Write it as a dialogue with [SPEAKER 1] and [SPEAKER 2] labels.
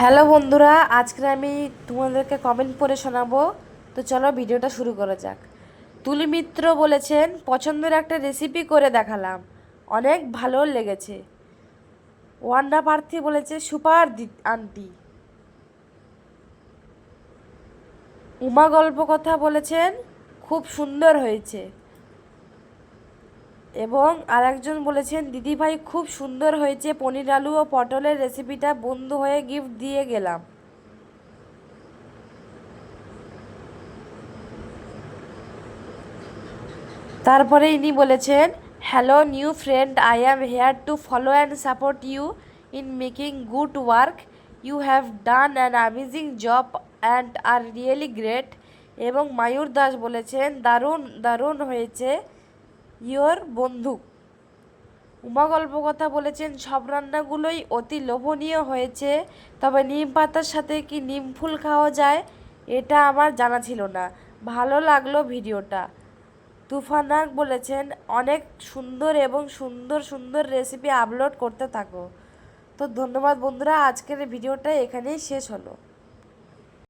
[SPEAKER 1] Hello বন্ধুরা, আজকে আমি তোমাদেরকে কমেন্ট পড়ে শোনাবো। তো চলো ভিডিওটা শুরু করা যাক। তুলি মিত্র বলেছেন, পছন্দের একটা রেসিপি করে দেখালাম। অনেক ভালো লেগেছে। ওয়ান্ডা পার্থী বলেছে, সুপার দি, আন্টি। উমা গল্প কথা বলেছেন, খুব সুন্দর হয়েছে। এবং আরেকজন বলেছেন, দিদিভাই, খুব সুন্দর হয়েছে। পনির আলু ও পটলের রেসিপিটা বন্ধু হয়ে গিফট দিয়ে গেলাম। তারপরে ইনি বলেছেন hello new friend I am here to follow and support you in making good work you have done an amazing job and are really great এবং মায়ুর দাস বলেছেন, দারুণ দারুণ হয়েছে। ইয়োর বন্ধু। উমা গল্প কথা বলেছেন, সব রান্নাগুলোই অতি লোভনীয় হয়েছে, তবে নিম পাতার সাথে কি নিম ফুল খাওয়া যায়, এটা আমার জানা ছিল না। ভালো লাগল ভিডিওটা। তুফানাক বলেছেন, অনেক সুন্দর এবং সুন্দর সুন্দর রেসিপি আপলোড করতে থাকো। তো ধন্যবাদ বন্ধুরা, আজকের ভিডিওটা এখানেই শেষ হলো।